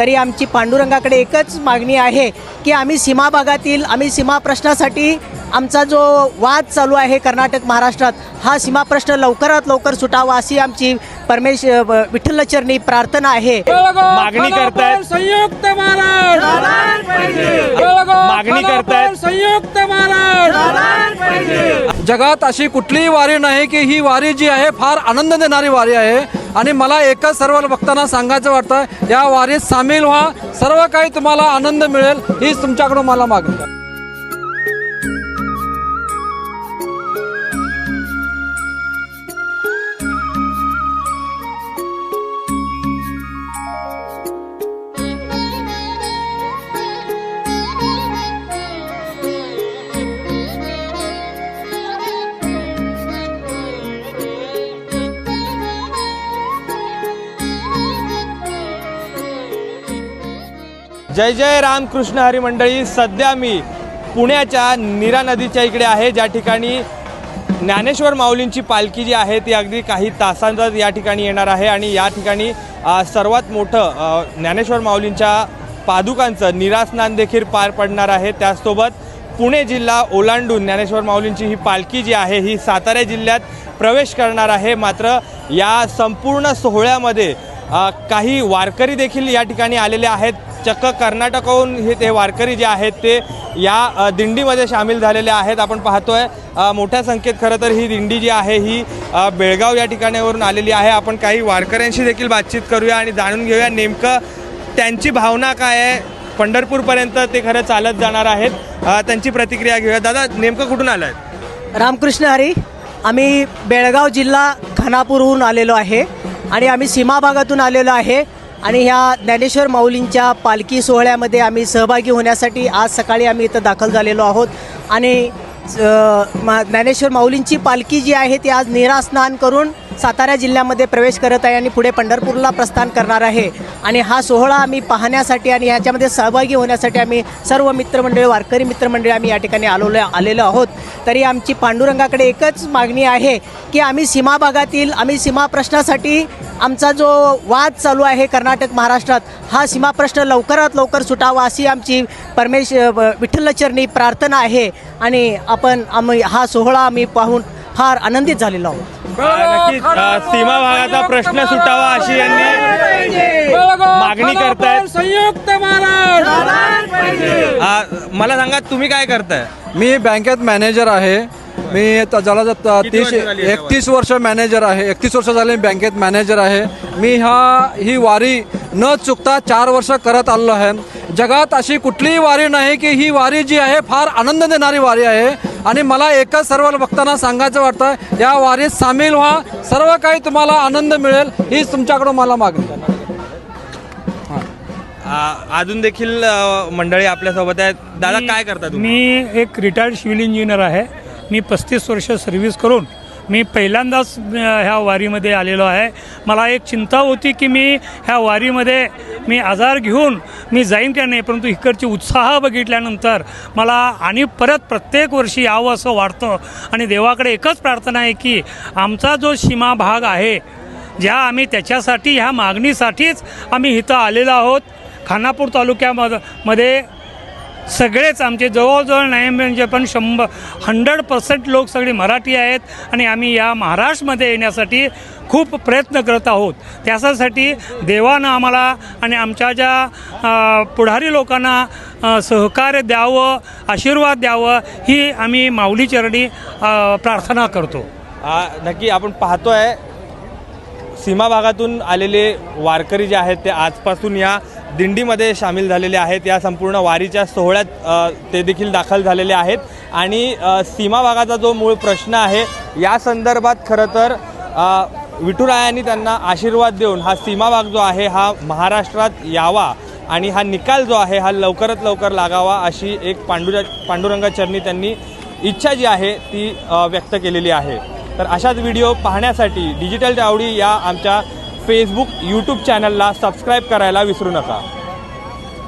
तरी आमची पांडुरंगाकडे एकच मागणी आहे की आम्ही सीमा भागातील आम्ही सीमा प्रश्नासाठी आमचा जो वाद चालू आहे कर्नाटक महाराष्ट्रात हा सीमा प्रश्न लवकरात लवकर सुटावा अशी आमची परमेश विठ्ठलचरणी प्रार्थना आहे. मागणी करतायत. संयुक्त महाराष्ट्र मागणी करतायत. संयुक्त महाराष्ट्र जगात अशी कुठलीही वारी नाही की ही वारी जी आहे फार आनंद देणारी वारी आहे. आणि मला एकच सर्व भक्तांना सांगायचं वाटतं या वारीत सामील व्हा. सर्व काही तुम्हाला आनंद मिळेल हीच तुमच्याकडून मला मागणी जय जय रामकृष्ण हरी मंडळी सध्या मी पुण्याच्या नीरा नदीच्या इकडे आहे. ज्या ठिकाणी ज्ञानेश्वर माऊलींची पालखी जी आहे ती अगदी काही तासांतच या ठिकाणी येणार आहे आणि या ठिकाणी सर्वात मोठं ज्ञानेश्वर माऊलींच्या पादुकांचं निरास्नान देखील पार पडणार आहे. त्याचसोबत पुणे जिल्हा ओलांडून ज्ञानेश्वर माऊलींची ही पालखी जी आहे ही सातारा जिल्ह्यात प्रवेश करणार आहे. मात्र या संपूर्ण सोहळ्यामध्ये काही वारकरी देखील या ठिकाणी आलेले आहेत. चक्क कर्नाटकहून हे ते वारकरी जे आहेत ते या दिंडीमध्ये सामील झालेले आहेत. आपण पाहतोय मोठ्या संख्येत खरं तर ही दिंडी जी आहे ही बेळगाव या ठिकाणावरून आलेली आहे. आपण काही वारकऱ्यांशी देखील बातचीत करूया आणि जाणून घेऊया नेमकं त्यांची भावना काय आहे. पंढरपूरपर्यंत ते खरं चालत जाणार आहेत. त्यांची प्रतिक्रिया घेऊया. दादा नेमकं कुठून आलं आहे रामकृष्ण हरी आम्ही बेळगाव जिल्हा खानापूरहून आलेलो आहे. आणि आम्ही सीमा भागातून आलेलो आहे. आणि ह्या ज्ञानेश्वर माऊलींच्या पालखी सोहळ्यामध्ये आम्ही सहभागी होण्यासाठी आज सकाळी आम्ही इथं दाखल झालेलो आहोत. आणि मा- ज्ञानेश्वर माऊलींची पालखी जी आहे ती आज निरा स्नान करून सातारा जिल्ह्यामध्ये प्रवेश करत आहे आणि पुढे पंढरपूरला प्रस्थान करणार आहे. आणि हा सोहळा आम्ही पाहण्यासाठी आणि ह्याच्यामध्ये सहभागी होण्यासाठी आम्ही सर्व मित्रमंडळी वारकरी मित्रमंडळी आम्ही या ठिकाणी आलो आलेलो आहोत. तरी आमची पांडुरंगाकडे एकच मागणी आहे की आम्ही सीमा भागातील आम्ही सीमा प्रश्नासाठी आमचा जो वाद चालू आहे कर्नाटक महाराष्ट्रात हा सीमा प्रश्न लवकरात लवकर सुटावा अशी आमची परमेश विठ्ठलचरणी प्रार्थना आहे आणि आपण आम्ही हा सोहळा आम्ही पाहून फार आनंदित झालेलो आहोत. नक्कीच. सीमा भागाचा प्रश्न सुटावा अशी यांनी मागणी करतायत. संयुक्त महाराष्ट्र मला सांगा तुम्ही काय करताय? मी बँकेत मॅनेजर आहे. मी त- जवळ तीस? एकतीस वर्ष मॅनेजर आहे. एकतीस वर्ष झाले मी बँकेत मॅनेजर आहे. मी हा ही वारी न चुकता चार वर्ष करत आलेलो आहे. जगात अशी कुठलीही वारी नाही की ही वारी जी आहे फार आनंद देणारी वारी आहे. आणि मला एकच सर्व भक्तांना सांगायचं वाटतं या वारीत सामील व्हा. सर्व काही तुम्हाला आनंद मिळेल हीच तुमच्याकडून मला मागणी अजून देखील मंडळी आपल्यासोबत आहेत. दादा काय करता तुम्ही? मी एक रिटायर्ड सिव्हिल इंजिनियर आहे. मी पस्तीस वर्ष सर्व्हिस करून मी पहिल्यांदाच ह्या वारीमध्ये आलेलो आहे. मला एक चिंता होती की मी ह्या वारीमध्ये मी आजार घेऊन मी जाईन का नाही परंतु इकडची उत्साह बघितल्यानंतर मला आणि परत प्रत्येक वर्षी यावं असं वाटतं. आणि देवाकडे एकच प्रार्थना आहे की आमचा जो सीमा भाग आहे ज्या आम्ही त्याच्यासाठी ह्या मागणीसाठीच आम्ही इथं आलेलो आहोत. खानापूर तालुक्यामध्ये मध्ये सगळेच आमचे जवळजवळ नाही म्हणजे पण शंभर हंड्रेड पर्सेंट लोक सगळे मराठी आहेत आणि आम्ही या महाराष्ट्रामध्ये येण्यासाठी खूप प्रयत्न करत आहोत. त्यासाठी देवानं आम्हाला आणि आमच्या ज्या पुढारी लोकांना सहकार्य द्यावं आशीर्वाद द्यावं ही आम्ही माऊली चरणी प्रार्थना करतो. नक्की आपण पाहतोय सीमा भागातून आलेले वारकरी जे आहेत ते आजपासून या दिंडीमध्ये सामील झालेले आहेत. या संपूर्ण वारीच्या सोहळ्यात ते देखील दाखल झालेले आहेत. आणि सीमा भागाचा जो मूळ प्रश्न आहे या संदर्भात खरं तर विठुरायांनी त्यांना आशीर्वाद देऊन हा सीमा भाग जो आहे हा महाराष्ट्रात यावा आणि हा निकाल जो आहे हा लवकरात लवकर लागावा अशी एक पांडुरा पांडुरंगाचरणी त्यांनी इच्छा जी आहे ती व्यक्त केलेली आहे. तर अशाच व्हिडिओ पाहण्यासाठी डिजिटल चावडी या आमच्या फेसबुक यूट्यूब चॅनलला सबस्क्राईब करायला विसरू नका.